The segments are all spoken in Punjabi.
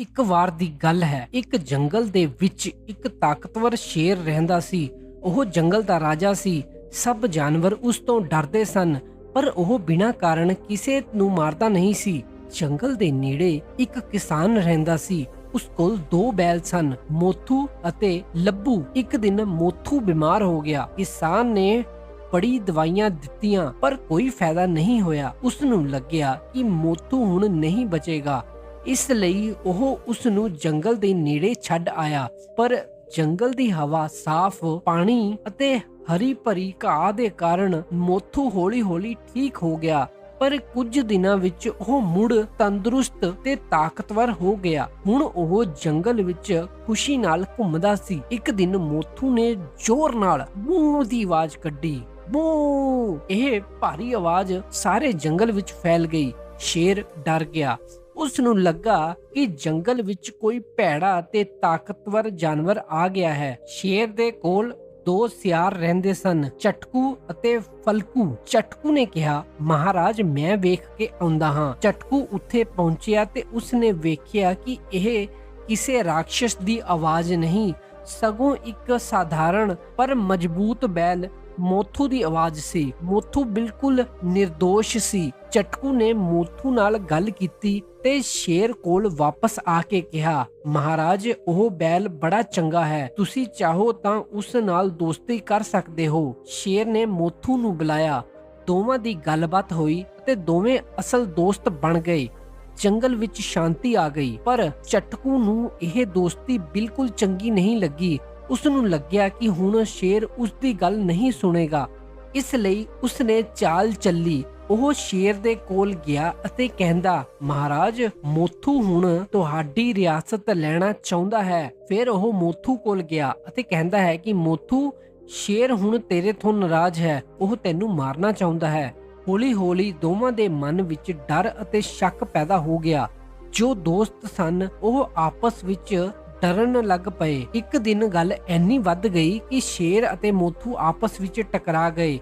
ਇੱਕ ਵਾਰ ਦੀ ਗੱਲ ਹੈ। ਇੱਕ ਜੰਗਲ ਦੇ ਵਿੱਚ ਇੱਕ ਤਾਕਤਵਰ ਸ਼ੇਰ ਰਹਿੰਦਾ ਸੀ। ਉਹ ਜੰਗਲ ਦਾ ਰਾਜਾ ਸੀ। ਸਭ ਜਾਨਵਰ ਉਸ ਤੋਂ ਡਰਦੇ ਸਨ, ਪਰ ਉਹ ਬਿਨਾਂ ਕਾਰਨ ਕਿਸੇ ਨੂੰ ਮਾਰਦਾ ਨਹੀਂ ਸੀ। ਜੰਗਲ ਦੇ ਨੇੜੇ ਇੱਕ ਕਿਸਾਨ ਰਹਿੰਦਾ ਸੀ। ਉਸ ਕੋਲ ਦੋ ਬੈਲ ਸਨ, ਮੋਥੂ ਅਤੇ ਲੱਭੂ। ਇੱਕ ਦਿਨ ਮੋਥੂ ਬਿਮਾਰ ਹੋ ਗਿਆ। ਕਿਸਾਨ ਨੇ ਬੜੀ ਦਵਾਈਆਂ ਦਿੱਤੀਆਂ, ਪਰ ਕੋਈ ਫਾਇਦਾ ਨਹੀਂ ਹੋਇਆ। ਉਸ ਨੂੰ ਲੱਗਿਆ ਕਿ ਮੋਥੂ ਹੁਣ ਨਹੀਂ ਬਚੇਗਾ। ਇਸ ਲਈ ਉਹ ਉਸ ਨੂੰ ਜੰਗਲ ਦੇ ਨੇੜੇ ਛੱਡ ਆਇਆ। ਪਰ ਜੰਗਲ ਦੀ ਹਵਾ ਸਾਫ਼, ਪਾਣੀ ਅਤੇ ਹਰੀ ਭਰੀ ਘਾਹ ਦੇ ਕਾਰਨ ਮੋਥੂ ਹੌਲੀ-ਹੌਲੀ ਠੀਕ ਹੋ ਗਿਆ। ਪਰ ਕੁਝ ਦਿਨਾਂ ਵਿੱਚ ਉਹ ਮੁੜ ਤੰਦਰੁਸਤ ਤੇ ਤਾਕਤਵਰ ਹੋ ਗਿਆ। ਹੁਣ ਉਹ ਜੰਗਲ ਵਿੱਚ ਖੁਸ਼ੀ ਨਾਲ ਘੁੰਮਦਾ ਸੀ। ਇੱਕ ਦਿਨ ਮੋਥੂ ਨੇ ਜ਼ੋਰ ਨਾਲ ਬੂ ਦੀ ਆਵਾਜ਼ ਕੱਢੀ। ਬੂ! ਇਹ ਭਾਰੀ ਆਵਾਜ਼ ਸਾਰੇ ਜੰਗਲ ਵਿੱਚ ਫੈਲ ਗਈ। ਸ਼ੇਰ ਡਰ ਗਿਆ। ਉਸ ਨੂੰ ਲੱਗਾ ਕਿ ਜੰਗਲ ਵਿੱਚ ਕੋਈ ਭੈੜਾ ਤੇ ਤਾਕਤਵਰ ਜਾਨਵਰ ਆ ਗਿਆ ਹੈ। ਸ਼ੇਰ ਦੇ ਕੋਲ ਦੋ ਸਿਆਰ ਰਹਿੰਦੇ ਸਨ, ਚਟਕੂ ਅਤੇ ਫਲਕੂ। ਚਟਕੂ ਨੇ ਕਿਹਾ, ਮਹਾਰਾਜ, ਮੈਂ ਵੇਖ ਕੇ ਆਉਂਦਾ ਹਾਂ। ਚਟਕੂ ਉੱਥੇ ਪਹੁੰਚਿਆ ਤੇ ਉਸਨੇ ਵੇਖਿਆ ਕਿ ਇਹ ਕਿਸੇ ਰਾਖਸ਼ ਦੀ ਆਵਾਜ਼ ਨਹੀਂ, ਸਗੋਂ ਇੱਕ ਸਾਧਾਰਨ ਪਰ ਮਜ਼ਬੂਤ ਬੈਲ ਮੋਥੂ ਦੀ ਆਵਾਜ਼ ਸੀ। ਮੋਥੂ ਬਿਲਕੁਲ નિર્ਦੋਸ਼ ਸੀ। ਚਟਕੂ ਨੇ ਮੋਥੂ ਨਾਲ ਗੱਲ ਕੀਤੀ ਤੇ ਸ਼ੇਰ ਕੋਲ ਵਾਪਸ ਆ ਕੇ ਕਿਹਾ, ਮਹਾਰਾਜ, ਉਹ ਬੈਲ ਬੜਾ ਚੰਗਾ ਹੈ। ਤੁਸੀਂ ਚਾਹੋ ਤਾਂ ਉਸ ਨਾਲ ਦੋਸਤੀ ਕਰ ਸਕਦੇ ਹੋ। ਸ਼ੇਰ ਨੇ ਮੋਥੂ ਨੂੰ ਬੁਲਾਇਆ। ਦੋਵਾਂ ਦੀ ਗੱਲਬਾਤ ਹੋਈ ਤੇ ਦੋਵੇਂ ਅਸਲ ਦੋਸਤ ਬਣ ਗਏ। ਜੰਗਲ ਵਿੱਚ ਸ਼ਾਂਤੀ ਆ ਗਈ, ਪਰ ਚਟਕੂ ਨੂੰ ਇਹ ਦੋਸਤੀ ਬਿਲਕੁਲ ਚੰਗੀ ਨਹੀਂ ਲੱਗੀ। ਉਸ ਨੂੰ ਲੱਗਿਆ ਕਿ ਹੁਣ ਸ਼ੇਰ ਉਸ ਦੀ ਗੱਲ ਨਹੀਂ ਸੁਣੇਗਾ। ਇਸ ਲਈ ਉਸ ਨੇ ਚਾਲ ਚੱਲੀ। ਉਹ ਸ਼ੇਰ ਦੇ ਕੋਲ ਗਿਆ ਅਤੇ ਕਹਿੰਦਾ, ਮਹਾਰਾਜ, ਮੋਥੂ ਹੁਣ ਤੁਹਾਡੀ ਰਿਆਸਤ ਲੈਣਾ ਚਾਹੁੰਦਾ ਹੈ। ਫਿਰ ਉਹ ਮੋਥੂ ਕੋਲ ਗਿਆ ਅਤੇ ਕਹਿੰਦਾ ਹੈ ਕਿ, ਮੋਥੂ, ਸ਼ੇਰ ਹੁਣ ਤੇਰੇ ਤੋਂ ਨਾਰਾਜ਼ ਹੈ। ਉਹ ਤੈਨੂੰ ਮਾਰਨਾ ਚਾਹੁੰਦਾ ਹੈ। ਹੌਲੀ-ਹੌਲੀ ਦੋਵਾਂ ਦੇ ਮਨ ਵਿੱਚ ਡਰ ਅਤੇ ਸ਼ੱਕ ਪੈਦਾ ਹੋ ਗਿਆ। ਜੋ ਦੋਸਤ ਸਨ, ਉਹ ਆਪਸ ਵਿੱਚ ਡਰਨ ਲੱਗ ਪਏ। ਇੱਕ ਦਿਨ ਗੱਲ ਐਨੀ ਵੱਧ ਗਈ ਕਿ ਸ਼ੇਰ ਅਤੇ ਮੋਥੂ ਆਪਸ ਵਿੱਚ ਟਕਰਾ ਗਏ।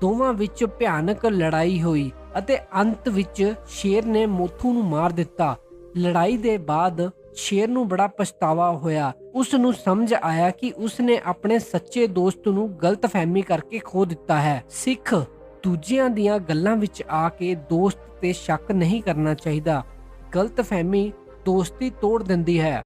ਦੋਵਾਂ ਵਿੱਚ ਭਿਆਨਕ ਲੜਾਈ ਹੋਈ ਅਤੇ ਅੰਤ ਵਿੱਚ ਸ਼ੇਰ ਨੇ ਮੋਥੂ ਨੂੰ ਮਾਰ ਦਿੱਤਾ। ਲੜਾਈ ਦੇ ਬਾਅਦ ਸ਼ੇਰ ਨੂੰ ਬੜਾ ਪਛਤਾਵਾ ਹੋਇਆ। ਉਸ ਨੂੰ ਸਮਝ ਆਇਆ ਕਿ ਉਸ ਨੇ ਆਪਣੇ ਸੱਚੇ ਦੋਸਤ ਨੂੰ ਗਲਤਫਹਿਮੀ ਕਰਕੇ ਖੋ ਦਿੱਤਾ ਹੈ। ਸਿੱਖ ਦੂਜਿਆਂ ਦੀਆਂ ਗੱਲਾਂ ਵਿੱਚ ਆ ਕੇ ਦੋਸਤ ਤੇ ਸ਼ੱਕ ਨਹੀਂ ਕਰਨਾ ਚਾਹੀਦਾ। ਗਲਤਫਹਿਮੀ ਦੋਸਤੀ ਤੋੜ ਦਿੰਦੀ ਹੈ।